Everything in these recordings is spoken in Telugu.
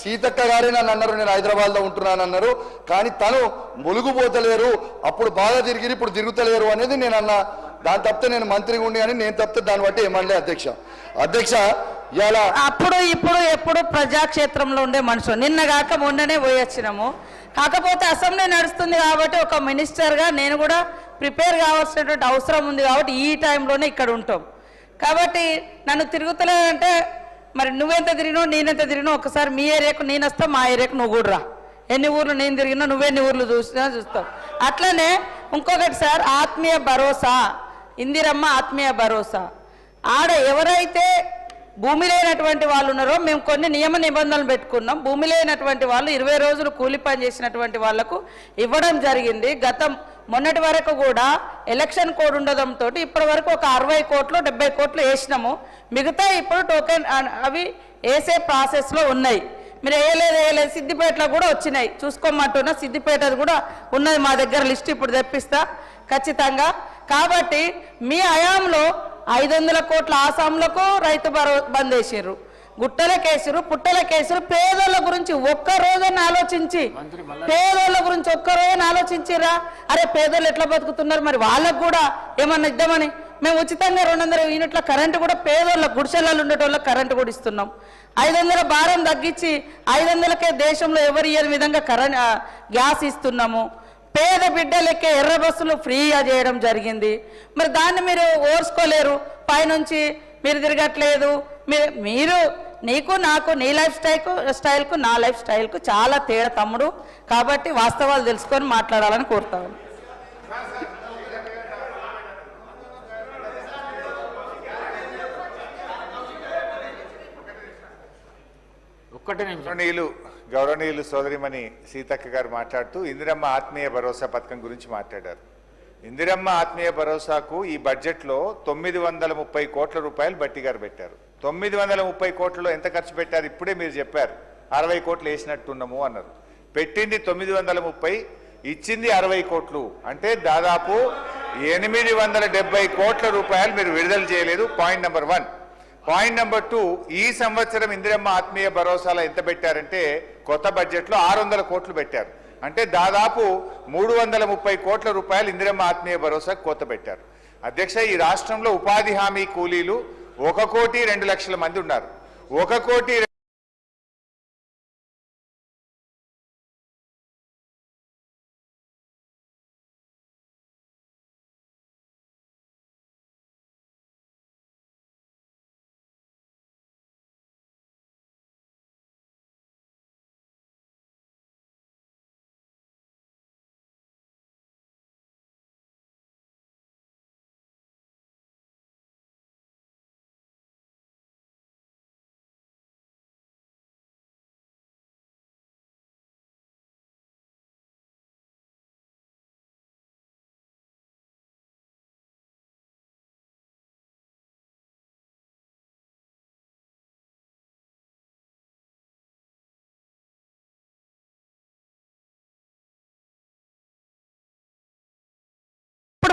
సీతక్క గారే నన్ను అన్నారు నేను హైదరాబాద్లో ఉంటున్నాను అన్నారు. కానీ తను ములుగుపోతలేరు అప్పుడు బాగా తిరిగి ఇప్పుడు తిరుగుతలేరు అనేది నేను అన్న. దాని తప్పితే నేను మంత్రిగా ఉండి అని నేను తప్పితే దాన్ని బట్టి ఏమనలే అధ్యక్ష. అధ్యక్ష ఇలా అప్పుడు ఇప్పుడు ఎప్పుడు ప్రజాక్షేత్రంలో ఉండే మనుషులు. నిన్న కాక మొన్ననే పోయి వచ్చినాము కాకపోతే అసెంబ్లీ నడుస్తుంది కాబట్టి ఒక మినిస్టర్గా నేను కూడా ప్రిపేర్ కావాల్సినటువంటి అవసరం ఉంది కాబట్టి ఈ టైంలోనే ఇక్కడ ఉంటాం. కాబట్టి నన్ను తిరుగుతలేదంటే మరి నువ్వెంత తిరిగినావు నేనెంత తిరిగినావు ఒకసారి మీ ఏరియాకు నేను వస్తావు మా ఏరియాకు నువ్వు కూడా రా. ఎన్ని ఊర్లు నేను తిరిగినా నువ్వెన్ని ఊర్లు చూసినా చూస్తావు. అట్లనే ఇంకొకటి సార్ ఆత్మీయ భరోసా. ఇందిరమ్మ ఆత్మీయ భరోసా. ఆడ ఎవరైతే భూమి లేనటువంటి వాళ్ళు ఉన్నారో మేము కొన్ని నియమ నిబంధనలు పెట్టుకున్నాం. భూమి లేనటువంటి వాళ్ళు ఇరవై రోజులు కూలి పని చేసినటువంటి వాళ్ళకు ఇవ్వడం జరిగింది. గతం మొన్నటి వరకు కూడా ఎలక్షన్ కోడ్ ఉండడంతో ఇప్పటి వరకు ఒక అరవై కోట్లు డెబ్బై కోట్లు వేసినాము. మిగతా ఇప్పుడు టోకెన్ అవి వేసే ప్రాసెస్లో ఉన్నాయి. మీరు వేయలేదు వేయలేదు సిద్దిపేటలో కూడా వచ్చినాయి. చూసుకోమంటున్నా సిద్దిపేట కూడా ఉన్నది మా దగ్గర లిస్ట్ ఇప్పుడు తెప్పిస్తా. ఖచ్చితంగా. కాబట్టి మీ హయాంలో ఐదు వందల కోట్ల ఆసాంలకు రైతు బరో బంద్ వేసారు గుట్టల కేసులు పుట్టల కేసులు పేదోళ్ళ గురించి ఒక్క రోజున ఆలోచించి పేదోళ్ళ గురించి ఒక్క రోజున ఆలోచించిరా అరే పేదోళ్ళు ఎట్లా బతుకుతున్నారు మరి? వాళ్ళకు కూడా ఏమన్నా ఇద్దామని? మేము ఉచితంగా రెండు వందల యూనిట్ల కరెంటు కూడా పేదోళ్ళ గుడిసెలలో ఉండేటోళ్ళకి కరెంటు కూడా ఇస్తున్నాం. ఐదు వందల భారం తగ్గించి ఐదు వందలకే దేశంలో ఎవరు ఇయ్యని విధంగా కరెంట్ గ్యాస్ ఇస్తున్నాము. పేద బిడ్డలకే ఎర్ర బస్సులు ఫ్రీగా చేయడం జరిగింది. మరి దాన్ని మీరు ఓర్చుకోలేరు. పైనుంచి మీరు తిరగట్లేదు. మీరు మీరు నీకు నాకు నీ లైఫ్ స్టైల్కు స్టైల్కు నా లైఫ్ స్టైల్కు చాలా తేడా తమ్ముడు. కాబట్టి వాస్తవాలు తెలుసుకొని మాట్లాడాలని కోరుతాను. ఒక్కటే నిమిషం. గౌరవనీయులు గౌరవనీయులు సోదరిమణి సీతక్క గారు మాట్లాడుతూ ఇందిరమ్మ ఆత్మీయ భరోసా పథకం గురించి మాట్లాడారు. ఇందిరమ్మ ఆత్మీయ భరోసాకు ఈ బడ్జెట్లో తొమ్మిది వందల ముప్పై కోట్ల రూపాయలు బట్టి గారు పెట్టారు. తొమ్మిది వందల ముప్పై కోట్లలో ఎంత ఖర్చు పెట్టారు ఇప్పుడే మీరు చెప్పారు. అరవై కోట్లు వేసినట్టున్నాము అన్నారు. పెట్టింది తొమ్మిది వందల ముప్పై ఇచ్చింది అరవై కోట్లు. అంటే దాదాపు ఎనిమిది వందల డెబ్బై కోట్ల రూపాయలు మీరు విడుదల చేయలేదు point number one. Point number two ఈ సంవత్సరం ఇందిరమ్మ ఆత్మీయ భరోసాలో ఎంత పెట్టారంటే కొత్త బడ్జెట్లో ఆరు వందల కోట్లు పెట్టారు. అంటే దాదాపు మూడు వందల ముప్పై కోట్ల రూపాయలు ఇందిరమ్మ ఆత్మీయ భరోసా కొత్త పెట్టారు. అధ్యక్ష ఈ రాష్ట్రంలో ఉపాధి హామీ కూలీలు ఒక కోటి రెండు లక్షల మంది ఉన్నారు. ఒక కోటి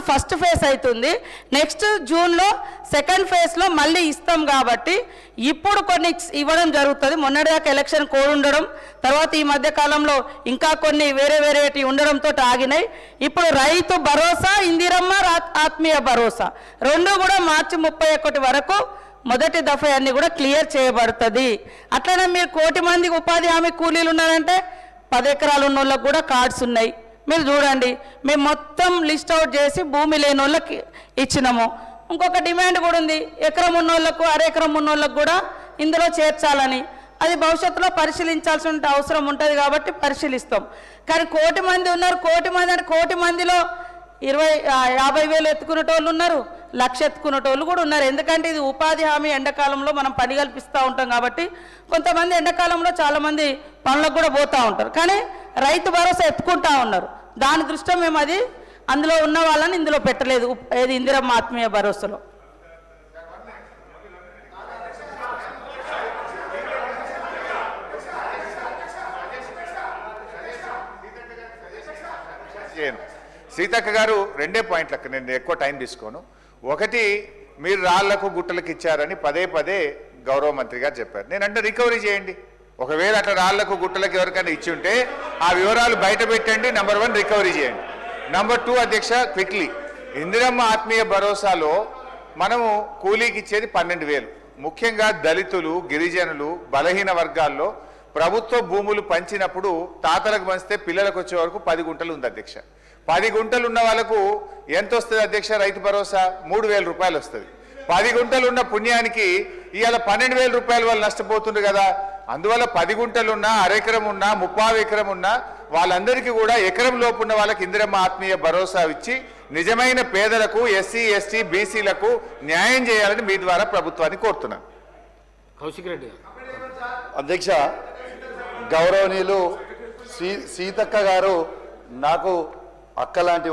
ఫస్ట్ ఫేజ్ అవుతుంది నెక్స్ట్ జూన్లో సెకండ్ ఫేజ్లో మళ్ళీ ఇస్తాం కాబట్టి ఇప్పుడు కొన్ని ఇవ్వడం జరుగుతుంది. మొన్నటిదాకా ఎలక్షన్ కోడ్ ఉండడం తర్వాత ఈ మధ్య కాలంలో ఇంకా కొన్ని వేరే వేరేటి ఉండడంతో ఆగినాయి. ఇప్పుడు రైతు భరోసా ఇందిరమ్మ ఆత్మీయ భరోసా. రెండు కూడా మార్చి ముప్పై ఒకటి వరకు మొదటి దఫా అన్ని కూడా క్లియర్ చేయబడుతుంది. అట్లనే మీరు కోటి మందికి ఉపాధి హామీ కూలీలు ఉన్నారంటే పది ఎకరాలు ఉన్న వాళ్ళకి కూడా కార్డ్స్ ఉన్నాయి. మీరు చూడండి మేము మొత్తం లిస్ట్ అవుట్ చేసి భూమి లేని వాళ్ళకి ఇచ్చినాము. ఇంకొక డిమాండ్ కూడా ఉంది ఎకరం ఉన్నోళ్ళకు అరెకరం ఉన్నోళ్ళకు కూడా ఇందులో చేర్చాలని. అది భవిష్యత్తులో పరిశీలించాల్సిన అవసరం ఉంటుంది కాబట్టి పరిశీలిస్తాం. కానీ కోటి మంది ఉన్నారు కోటి మంది అంటే కోటి మందిలో ఇరవై యాభై వేలు ఎత్తుకునేటోళ్ళు ఉన్నారు లక్ష ఎత్తుకునేటోళ్ళు కూడా ఉన్నారు. ఎందుకంటే ఇది ఉపాధి హామీ ఎండాకాలంలో మనం పని కల్పిస్తూ ఉంటాం కాబట్టి కొంతమంది ఎండాకాలంలో చాలామంది పనులకు కూడా పోతూ ఉంటారు. కానీ రైతు భరోసా ఎత్తుకుంటా ఉన్నారు. దాని దృష్ట్యా మేము అది? అందులో ఉన్న వాళ్ళని ఇందులో పెట్టలేదు. ఏది ఇందిరమ్మ ఆత్మీయ భరోసాలో. చేయను సీతక్క గారు రెండే పాయింట్లకు నేను ఎక్కువ టైం తీసుకోను. ఒకటి మీరు రాళ్ళకు గుట్టలకు ఇచ్చారని పదే పదే గౌరవ మంత్రి గారు చెప్పారు. నేను అంటే రికవరీ చేయండి. ఒకవేళ అట్లా రాళ్ళకు గుట్టలకు ఎవరికైనా ఇచ్చి ఉంటే ఆ వివరాలు బయట పెట్టండి నెంబర్ వన్ రికవరీ చేయండి. నెంబర్ టూ అధ్యక్ష క్విక్లీ ఇందిరమ్మ ఆత్మీయ భరోసాలో మనము కూలీకి ఇచ్చేది పన్నెండు వేలు. ముఖ్యంగా దళితులు గిరిజనులు బలహీన వర్గాల్లో ప్రభుత్వ భూములు పంచినప్పుడు తాతలకు పంచితే పిల్లలకు వచ్చే వరకు పది గుంటలు ఉంది అధ్యక్ష. పది గుంటలు ఉన్న వాళ్ళకు ఎంత వస్తుంది అధ్యక్ష రైతు భరోసా? మూడు వేల రూపాయలు వస్తుంది. పది గుంటలు ఉన్న పుణ్యానికి ఇవాళ పన్నెండు వేల రూపాయలు వాళ్ళు నష్టపోతుండ్రు కదా. అందువల్ల పది గుంటలున్నా అరెకరం ఉన్నా ముప్పావు ఎకరం ఉన్నా వాళ్ళందరికీ కూడా ఎకరం లోపు ఉన్న వాళ్ళకి ఇందిరమ్మ ఆత్మీయ భరోసా ఇచ్చి నిజమైన పేదలకు ఎస్సీ ఎస్టీ బీసీలకు న్యాయం చేయాలని మీ ద్వారా ప్రభుత్వాన్ని కోరుతున్నాను. కౌశిక్ రెడ్డి అధ్యక్ష గౌరవనీయులు సీ సీతక్క గారు నాకు అక్క లాంటి